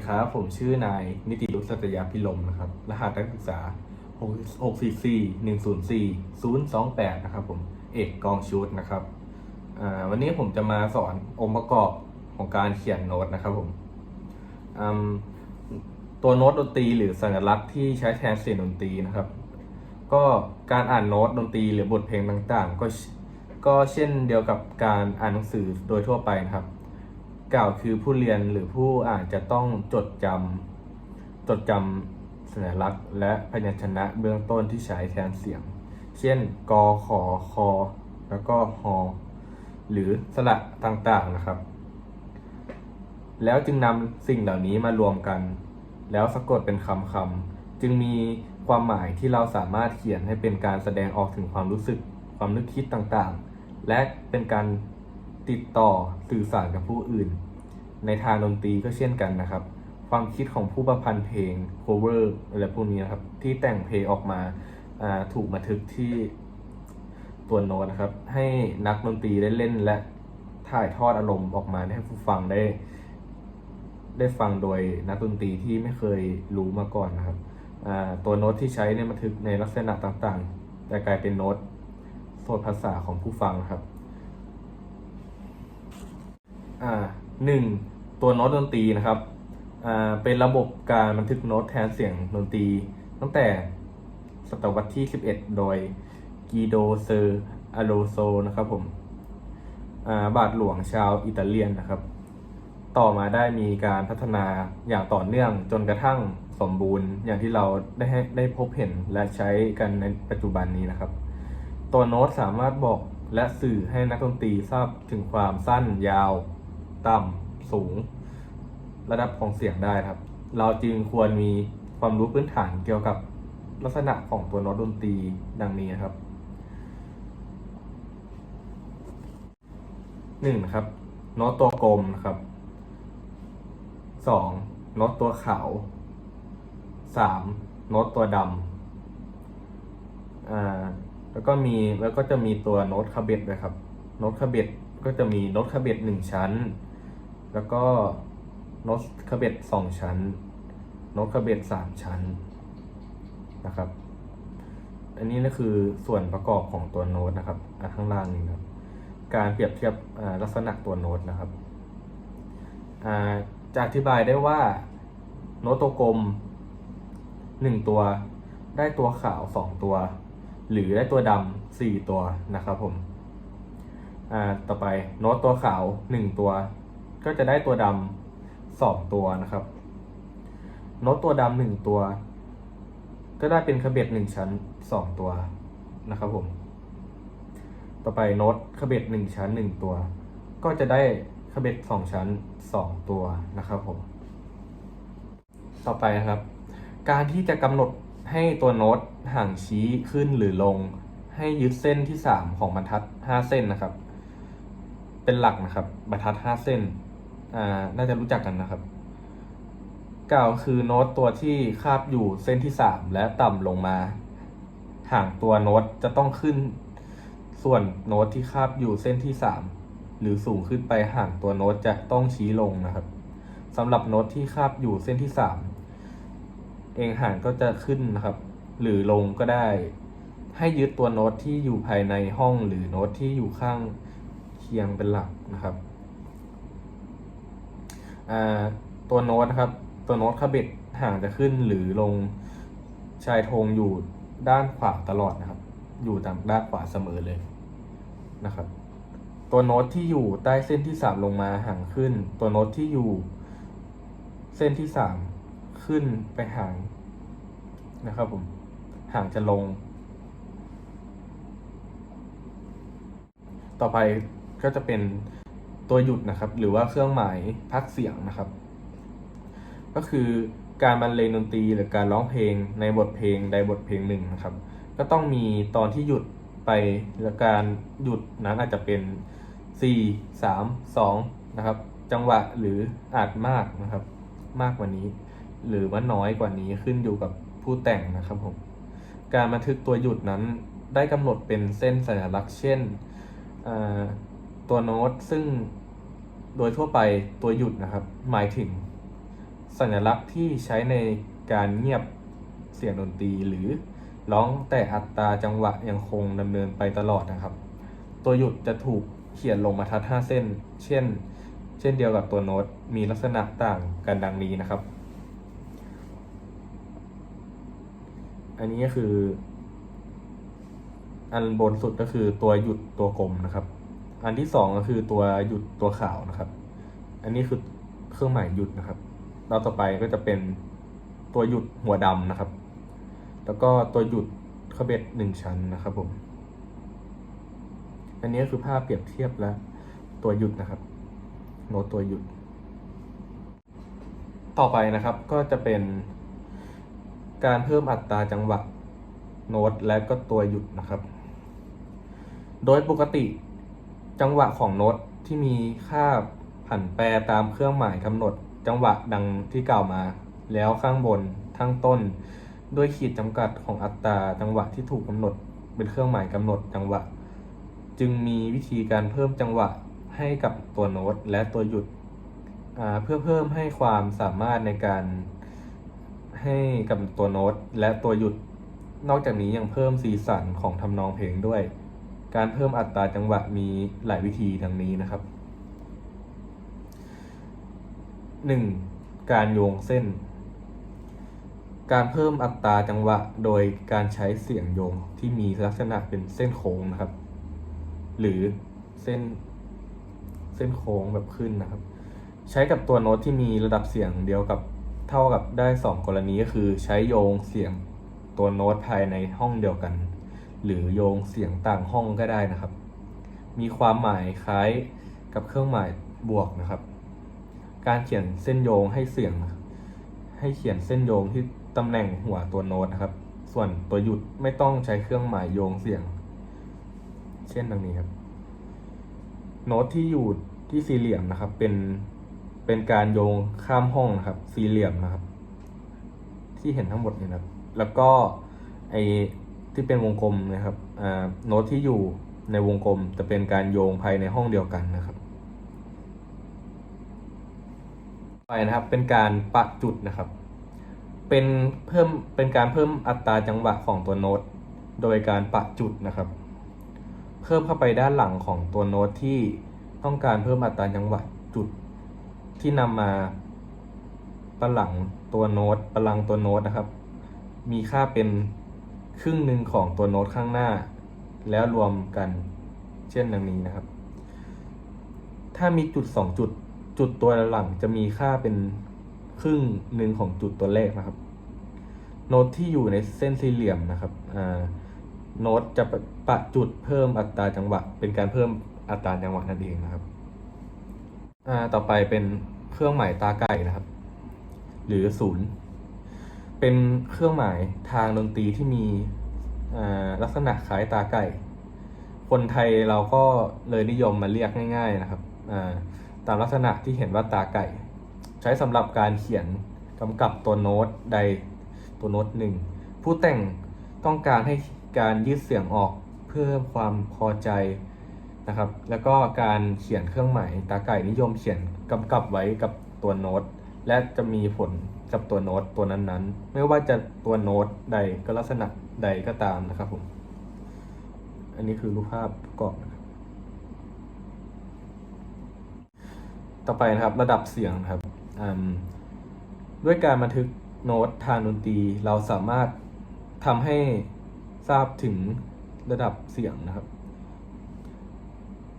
ดีครับ ผมชื่อนายนิติรุตสัตยาพิลมนะครับ รหัสนักศึกษา 644 104 028 นะครับผม เอกกองชุดนะครับวันนี้ผมจะมาสอนองค์ประกอบของการเขียนโน้ตนะครับผม ตัวโน้ตดนตรีหรือสัญลักษณ์ที่ใช้แทนเสียงดนตรีนะครับ ก็การอ่านโน้ตดนตรีหรือบทเพลงต่างๆ ก็ก็เช่นเดียวกับการอ่านหนังสือโดยทั่วไปนะครับ กล่าวคือผู้เรียนหรือผู้อ่านจะต้องจดจำจดจำสัญลักษณ์ และพยัญชนะเบื้องต้นที่ใช้แทนเสียง เช่น กขคแล้วก็ฮหรือสระต่างๆนะครับ แล้วจึงนำสิ่งเหล่านี้มารวมกัน แล้วสะกดเป็นคำคำๆจึงมีความหมายที่เราสามารถเขียนให้เป็นการแสดงออกถึงความรู้สึกความนึกคิดต่างๆ และเป็นการ ติดต่อสื่อสารกับผู้อื่น ในทางดนตรีก็เช่นกันนะครับ ความคิดของผู้ประพันธ์เพลง cover อะไรพวกนี้นะครับ ที่แต่งเพลงออกมาถูกบันทึกที่ตัวโน้ตนะครับ ให้นักดนตรีได้เล่นและถ่ายทอดอารมณ์ออกมาให้ผู้ฟังได้ ได้ฟังโดยนักดนตรีที่ไม่เคยรู้มาก่อนนะครับตัวโน้ตที่ใช้เนี่ยบันทึกในลักษณะต่างๆ แต่กลายเป็นโน้ตโสดภาษาของผู้ฟังครับ อ่าหนึ่งตัวโน้ตดนตรีนะครับอ่าเป็นระบบการบันทึกโน้ตแทนเสียงดนตรี ตั้งแต่ศตวรรษที่ 11 โดยกีโดเซอร์อโลโซนะครับผมาบาทหลวงชาวอิตาเลียนนะครับ ต่อมาได้มีการพัฒนาอย่างต่อเนื่องจนกระทั่งสมบูรณ์อย่างที่เราได้ได้พบเห็นและใช้กันในปัจจุบันนี้นะครับ ตัวโน้ตสามารถบอกและสื่อให้นักดนตรีทราบถึงความสั้นยาว ต่ำสูง ระดับของเสียงได้ครับ เราจึงควรมีความรู้พื้นฐานเกี่ยวกับลักษณะของตัวโน้ตดนตรีดังนี้นครับหนึ่งนะครับโน้ตตัวกลมนะครับสองโน้ตตัวขาวสามโน้ตตัวดำอ่าแล้วก็มีแล้วก็จะมีตัวโน้ตคาเบตด้วยครับ โน้ตคาเบตก็จะมีโน้ตคาเบตหนึ่งชั้น แล้วก็โน้ตคาเบตสองชั้นโน้ตคาเบตสามชั้นนะครับ อันนี้ก็คือส่วนประกอบของตัวโน้ตนะครับอะข้างล่างนี้ครับ การเปรียบเทียบลักษณะตัวโน้ตนะครับอ่าจะอธิบายได้ว่าโน้ตตัวกลมหนึ่งตัว ได้ตัวขาวสองตัว หรือได้ตัวดำสี่ตัวนะครับผมอ่าต่อไปโน้ตตัวขาวหนึ่งตัว ก็จะได้ตัวดำสองตัวนะครับโน้ตตัวดำหนึ่งตัว ก็ได้เป็นคาเบตหนึ่งชั้นสองตัวนะครับผม ต่อไปโน้ตคาเบตหนึ่งชั้นหนึ่งตัว ก็จะได้คาเบตสองชั้นสองตัวนะครับผม ต่อไปนะครับ การที่จะกำหนดให้ตัวโน้ตห่างชี้ขึ้นหรือลง ให้ยึดเส้นที่3ของบรรทัด5เส้นนะครับ เป็นหลักนะครับ บรรทัด5เส้น อ่าน่าจะรู้จักกันนะครับกล่าวคือโน้ตตัวที่คาบอยู่เส้นที่3และต่ำลงมาห่างตัวโน้ตจะต้องขึ้น ส่วนโน้ตที่คาบอยู่เส้นที่3หรือสูงขึ้นไปห่างตัวโน้ตจะต้องชี้ลงนะครับสำหรับโน้ตที่คาบอยู่เส้นที่3เองห่างก็จะขึ้นนะครับ หรือลงก็ได้ ให้ยึดตัวโน้ตที่อยู่ภายในห้องหรือโน้ตที่อยู่ข้างเคียงเป็นหลักนะครับ ตัวโน้ตนะครับ ตัวโน้ตคาเบตห่างจะขึ้นหรือลงชายธงอยู่ด้านขวาตลอดนะครับ อยู่ทางด้านขวาเสมอเลยนะครับ ตัวโน้ตที่อยู่ใต้เส้นที่สามลงมาห่างขึ้น ตัวโน้ตที่อยู่เส้นที่สามขึ้นไปห่างนะครับผมห่างจะลง ต่อไปก็จะเป็น ตัวหยุดนะครับ หรือว่าเครื่องหมายพักเสียงนะครับ ก็คือการบรรเลงดนตรีหรือการร้องเพลงในบทเพลงใดบทเพลงหนึ่งนะครับ ก็ต้องมีตอนที่หยุดไปและการหยุดนั้นอาจจะเป็น 4 3 2 นะครับ จังหวะหรืออาจมากนะครับ มากกว่านี้ หรือว่าน้อยกว่านี้ขึ้นอยู่กับผู้แต่งนะครับผมการบันทึกตัวหยุดนั้นได้กำหนดเป็นเส้นสัญลักษณ์เช่นตัวโน้ตซึ่ง โดยทั่วไปตัวหยุดนะครับ หมายถึงสัญลักษณ์ที่ใช้ในการเงียบเสียงดนตรีหรือร้องแต่อัตราจังหวะยังคงดำเนินไปตลอดนะครับ ตัวหยุดจะถูกเขียนลงมาทัด 5 เส้น เช่น เช่นเดียวกับตัวโน้ตมีลักษณะต่างกันดังนี้นะครับ อันนี้ก็คือ อันบนสุดก็คือตัวหยุดตัวกลมนะครับ อันที่สองก็คือตัวหยุดตัวขาวนะครับ อันนี้คือเครื่องหมายหยุดนะครับเราต่อไปก็จะเป็นตัวหยุดหัวดำนะครับ แล้วก็ตัวหยุดขบเบ็ดหนึ่งชั้นนะครับผม อันนี้คือภาพเปรียบเทียบและตัวหยุดนะครับโน้ตตัวหยุด ต่อไปนะครับก็จะเป็นการเพิ่มอัตราจังหวะโน้ตและก็ตัวหยุดนะครับ โดยปกติ จังหวะของโน้ตที่มีค่าผันแปรตามเครื่องหมายกำหนด จังหวะดังที่กล่าวมา แล้วข้างบนทั้งต้น ด้วยขีดจำกัดของอัตราจังหวะที่ถูกกำหนด เป็นเครื่องหมายกำหนดจังหวะ จึงมีวิธีการเพิ่มจังหวะให้กับตัวโน้ตและตัวหยุดเพื่อเพิ่มให้ความสามารถในการให้กับตัวโน้ตและตัวหยุด นอกจากนี้ยังเพิ่มสีสันของทำนองเพลงด้วย การเพิ่มอัตราจังหวะมีหลายวิธีดังนี้นะครับ 1. การโยงเส้น การเพิ่มอัตราจังหวะโดยการใช้เสียงโยงที่มีลักษณะเป็นเส้นโค้งนะครับ หรือเส้นเส้นโค้งแบบขึ้นนะครับ ใช้กับตัวโน้ตที่มีระดับเสียงเดียวกับเท่ากับได้ 2 กรณีก็คือใช้โยงเสียงตัวโน้ตภายในห้องเดียวกัน หรือโยงเสียงต่างห้องก็ได้นะครับ มีความหมายคล้ายกับเครื่องหมายบวกนะครับ การเขียนเส้นโยงให้เสียง ให้เขียนเส้นโยงที่ตำแหน่งหัวตัวโน้ตนะครับ ส่วนตัวหยุดไม่ต้องใช้เครื่องหมายโยงเสียง เช่นดังนี้ครับ โน้ตที่อยู่ที่สี่เหลี่ยมนะครับ เป็นเป็นการโยงข้ามห้องนะครับ สี่เหลี่ยมนะครับ ที่เห็นทั้งหมดนี่นะครับ แล้วก็ไอ ที่เป็นวงกลมนะครับอ่าโน้ตที่อยู่ในวงกลมจะเป็นการโยงภายในห้องเดียวกันนะครับไปนะครับเป็นการปะจุดนะครับ เป็นเพิ่มเป็นการเพิ่มอัตราจังหวะของตัวโน้ต โดยการปะจุดนะครับ เพิ่มเข้าไปด้านหลังของตัวโน้ตที่ต้องการเพิ่มอัตราจังหวะจุดที่นำมาประหลังตัวโน้ตประลังตัวโน้ตนะครับ มีค่าเป็น ครึ่งหนึ่งของตัวโน้ตข้างหน้า แล้วรวมกันเช่นดังนี้นะครับ ถ้ามีจุดสองจุด จุดตัวหลังจะมีค่าเป็นครึ่งหนึ่งของจุดตัวแรกนะครับ โน้ตที่อยู่ในเส้นสี่เหลี่ยมนะครับอ่าโน้ตจะปะปะจุดเพิ่มอัตราจังหวะ เป็นการเพิ่มอัตราจังหวะนั่นเองนะครับอ่าต่อไปเป็นเครื่องหมายตาไก่นะครับ หรือศูนย์ เป็นเครื่องหมายทางดนตรีที่มีลักษณะคล้ายตาไก่ คนไทยเราก็เลยนิยมมาเรียกง่าย ๆนะครับ ตามลักษณะที่เห็นว่าตาไก่ ใช้สำหรับการเขียนกำกับตัวโน้ตใดตัวโน้ตหนึ่ง ผู้แต่งต้องการให้การยืดเสียงออกเพื่อความพอใจนะครับ แล้วก็การเขียนเครื่องหมายตาไก่นิยมเขียนกำกับไว้กับตัวโน้ต และจะมีผล กับตัวโน้ตตัวนั้นๆ ไม่ว่าจะตัวโน้ตใดก็ลักษณะใดก็ตามนะครับผม อันนี้คือรูปภาพประกอบนะต่อไปนะครับระดับเสียงครับด้วยการบันทึกโน้ตทางดนตรีเราสามารถทำให้ทราบถึงระดับเสียงนะครับ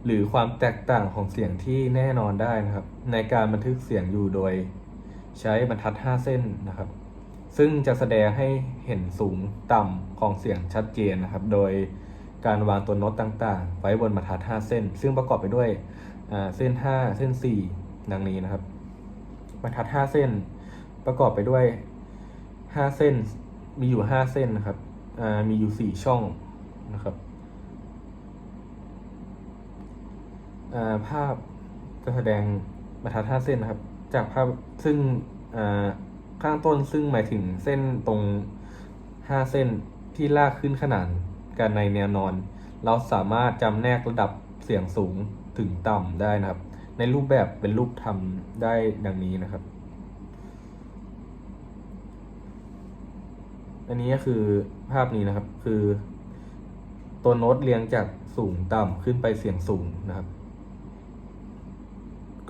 หรือความแตกต่างของเสียงที่แน่นอนได้นะครับ ในการบันทึกเสียงอยู่โดย ใช้บรรทัด 5 เส้นนะครับ ซึ่งจะแสดงให้เห็นสูงต่ำของเสียงชัดเจนนะครับ โดยการวางตัวโน้ตต่างๆ ไว้บนบรรทัด 5 เส้น ซึ่งประกอบไปด้วยเส้น 5 เส้น 4 ดังนี้นะครับบรรทัด 5 เส้น ประกอบไปด้วย 5 เส้นมีอยู่ 5 เส้นนะครับมีอยู่ 4 ช่องนะครับภาพจะแสดงบรรทัด 5 เส้นนะครับ จากภาพซึ่งข้างต้นซึ่งหมายถึงเส้นตรง 5 เส้นที่ลากขึ้นขนานกันในแนวนอน เราสามารถจำแนกระดับเสียงสูงถึงต่ำได้นะครับ ในรูปแบบเป็นรูปทำได้ดังนี้นะครับ อันนี้ก็คือภาพนี้นะครับคือ ตัวโน้ตเรียงจากสูงต่ำขึ้นไปเสียงสูงนะครับ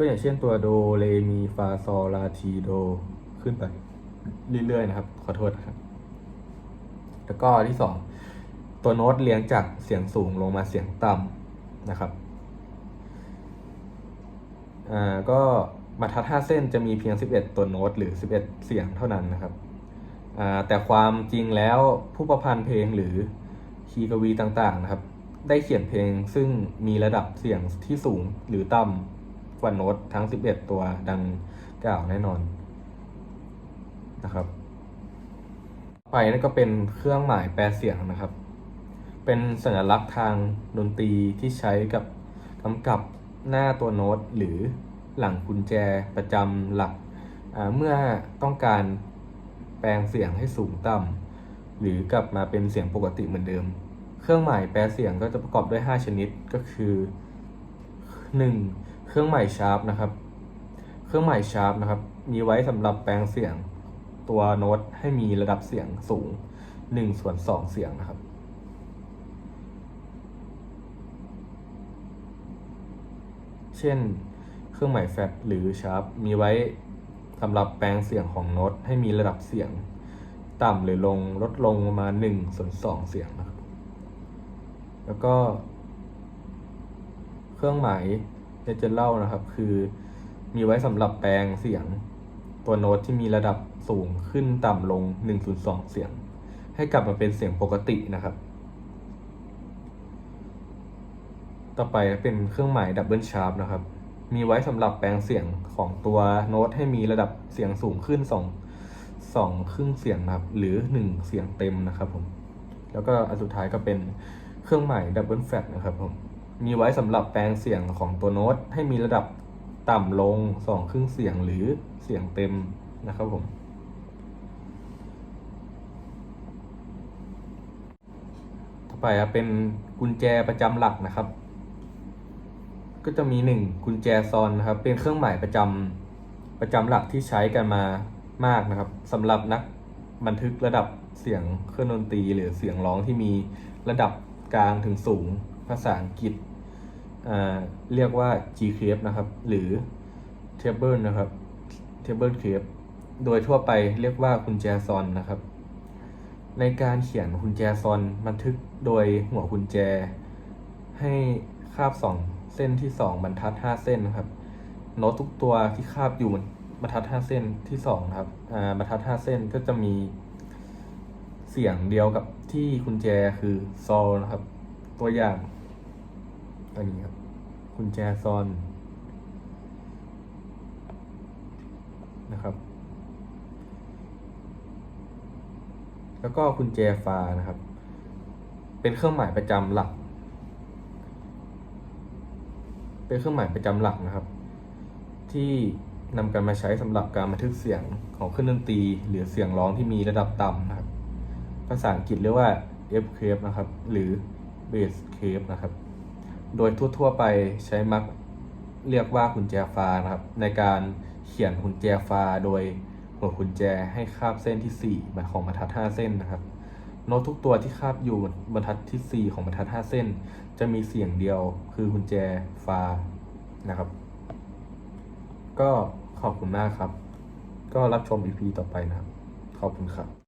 ก็อย่างเช่นตัวโดเรมีฟาซอลาทีโดขึ้นไปเรื่อยๆนะครับ ขอโทษนะครับ แล้วก็ที่สองตัวโน้ตเรียงจากเสียงสูงลงมาเสียงต่ำนะครับอ่าก็บรรทัด5เส้นจะมีเพียง 11 ตัวโน้ตหรือ 11 เสียงเท่านั้นนะครับอ่าแต่ความจริงแล้วผู้ประพันธ์เพลงหรือคีย์กวีต่างๆนะครับ ได้เขียนเพลงซึ่งมีระดับเสียงที่สูงหรือต่ำ กว่าโน้ตทั้ง 11 ตัวดังกล่าวแน่นอนนะครับ ไปนั่นก็เป็นเครื่องหมายแปลเสียงนะครับ เป็นสัญลักษณ์ทางดนตรีที่ใช้กับกำกับหน้าตัวโน้ตหรือหลังกุญแจประจำหลัก เมื่อต้องการแปลงเสียงให้สูงต่ำหรือกลับมาเป็นเสียงปกติเหมือนเดิม เครื่องหมายแปลเสียงก็จะประกอบด้วย 5 ชนิดก็คือ 1. เครื่องหมายชาร์ปนะครับ เครื่องหมายชาร์ปนะครับ มีไว้สำหรับแปลงเสียงตัวโน้ตให้มีระดับเสียงสูง1ส่วน2เสียงนะครับ เช่น เครื่องหมายแฟลตหรือชาร์ปมีไว้สำหรับแปลงเสียงของโน้ตให้มีระดับเสียง ต่ำหรือลงลดลงประมาณ1ส่วน2เสียงนะครับ แล้วก็ เครื่องหมาย เนเจอรัลนะครับ คือมีไว้สำหรับแปลงเสียง ตัวโน้ตที่มีระดับสูงขึ้นต่ำลง1ส่วน2เสียง ให้กลับมาเป็นเสียงปกตินะครับ ต่อไปเป็นเครื่องหมายดับเบิลชาร์ปนะครับ มีไว้สำหรับแปลงเสียงของตัวโน้ตให้มีระดับเสียงสูงขึ้น 2 2 ครึ่งเสียงนะครับ หรือ 1 เสียงเต็มนะครับผม แล้วก็อันสุดท้ายก็เป็นเครื่องหมายดับเบิลแฟลตนะครับผม มีไว้สำหรับแปลงเสียงของตัวโน้ตให้มีระดับต่ำลง2ครึ่งเสียงหรือเสียงเต็มนะครับผม ต่อไปเป็นกุญแจประจำหลักนะครับ ก็จะมีหนึ่งกุญแจซอนนะครับ เป็นเครื่องหมายประจำประจำหลักที่ใช้กันมามากนะครับสำหรับนักบันทึกระดับเสียงเครื่องดนตรีหรือเสียงร้องที่มีระดับกลางถึงสูงภาษาอังกฤษ เรียกว่า G clef นะครับ หรือ table นะครับ table clef โดยทั่วไปเรียกว่ากุญแจซอนนะครับ ในการเขียนกุญแจซอนบันทึกโดยหัวกุญแจ ให้คาบสองเส้นที่สองบรรทัดห้าเส้นนะครับโน้ตทุกตัวที่คาบอยู่บรรทัดห้าเส้นที่สองนะครับอ่าบรรทัดห้าเส้นก็จะมีเสียงเดียวกับที่กุญแจคือซอลนะครับ ตัวอย่าง อันนี้ครับกุญแจซอนนะครับ แล้วก็กุญแจฟานะครับ เป็นเครื่องหมายประจำหลัก เป็นเครื่องหมายประจำหลักนะครับ ที่นำกันมาใช้สำหรับการบันทึกเสียงของเครื่องดนตรี หรือเสียงร้องที่มีระดับต่ำนะครับ ภาษาอังกฤษเรียกว่า F clef นะครับ หรือ bass clef นะครับ โดยทั่วๆไปใช้มักเรียกว่ากุญแจฟ้านะครับ ในการเขียนกุญแจฟ้าโดยหัวกุญแจให้คาบเส้นที่4แบบของบรรทัด 5 เส้นนะครับโน้ตทุกตัวที่คาบอยู่บรรทัดที่ 4 ของบรรทัด 5 เส้น จะมีเสียงเดียวคือกุญแจฟ้านะครับ ก็ขอบคุณมากครับ ก็รับชม EP ต่อไปนะครับ ขอบคุณครับ